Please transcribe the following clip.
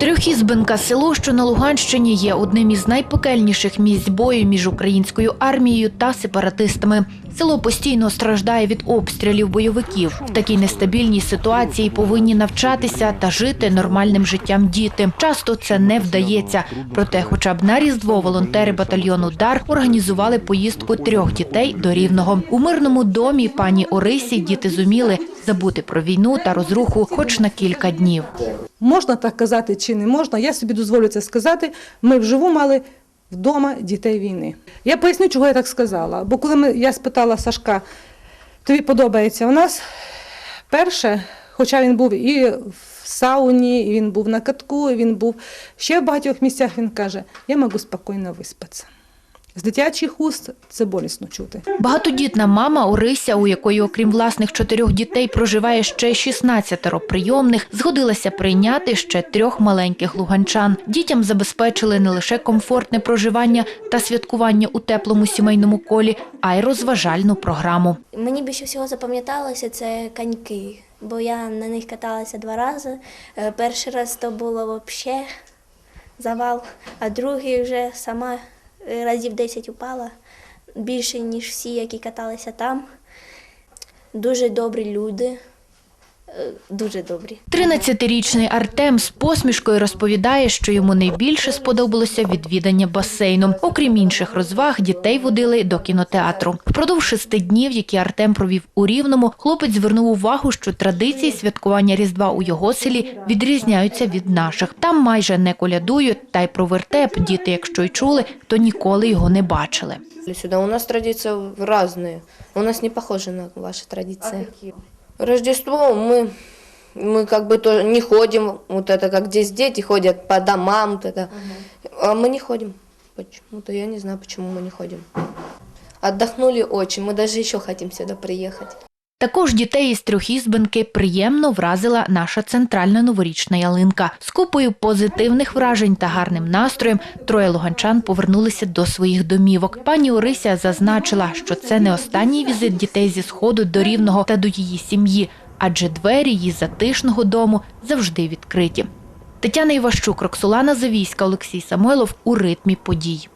Трьохізбинка село, що на Луганщині, є одним із найпекельніших місць бою між українською армією та сепаратистами. Село постійно страждає від обстрілів бойовиків. В такій нестабільній ситуації повинні навчатися та жити нормальним життям діти. Часто це не вдається. Проте, хоча б на різдво волонтери батальйону Дар організували поїздку трьох дітей до рівного. У мирному домі пані Орисі діти зуміли забути про війну та розруху, хоч на кілька днів. Можна так казати чи не можна, я собі дозволю це сказати. Ми вживу мали вдома дітей війни. Я поясню, чого я так сказала. Бо коли ми, я спитала Сашка, тобі подобається у нас перше, хоча він був і в сауні, і він був на катку, і він був ще в багатьох місцях, він каже, я можу спокійно виспатися. З дитячих уст це болісно чути. Багатодітна мама Орися, у якої, окрім власних чотирьох дітей, проживає ще 16 прийомних, згодилася прийняти ще трьох маленьких луганчан. Дітям забезпечили не лише комфортне проживання та святкування у теплому сімейному колі, а й розважальну програму. Мені більше всього запам'яталося це коньки, бо я на них каталася два рази. Е, Перший раз то було взагалі завал, а другий вже сама разів 10 упала. Більше, ніж всі, які каталися там. Дуже добрі люди. Дуже добрі. 13-річний Артем з посмішкою розповідає, що йому найбільше сподобалося відвідання басейну. Окрім інших розваг, дітей водили до кінотеатру. Впродовж шести днів, які Артем провів у Рівному, хлопець звернув увагу, що традиції святкування Різдва у його селі відрізняються від наших. Там майже не колядують, та й про вертеп діти, якщо й чули, то ніколи його не бачили. Сюда у нас традиции разные. У нас не похожи на ваши традиции. Рождество мы, мы как бы тоже не ходим, вот это как здесь дети ходят по домам, вот это. а мы не ходим. Почему-то я не знаю, почему мы не ходим. Отдохнули очень, мы даже еще хотим сюда приехать. Також дітей із трьохізбинки приємно вразила наша центральна новорічна ялинка. З купою позитивних вражень та гарним настроєм троє луганчан повернулися до своїх домівок. Пані Орися зазначила, що це не останній візит дітей зі сходу до рівного та до її сім'ї, адже двері її затишного дому завжди відкриті. Тетяна Іващук, Роксолана Завійська, Олексій Самойлов у ритмі подій.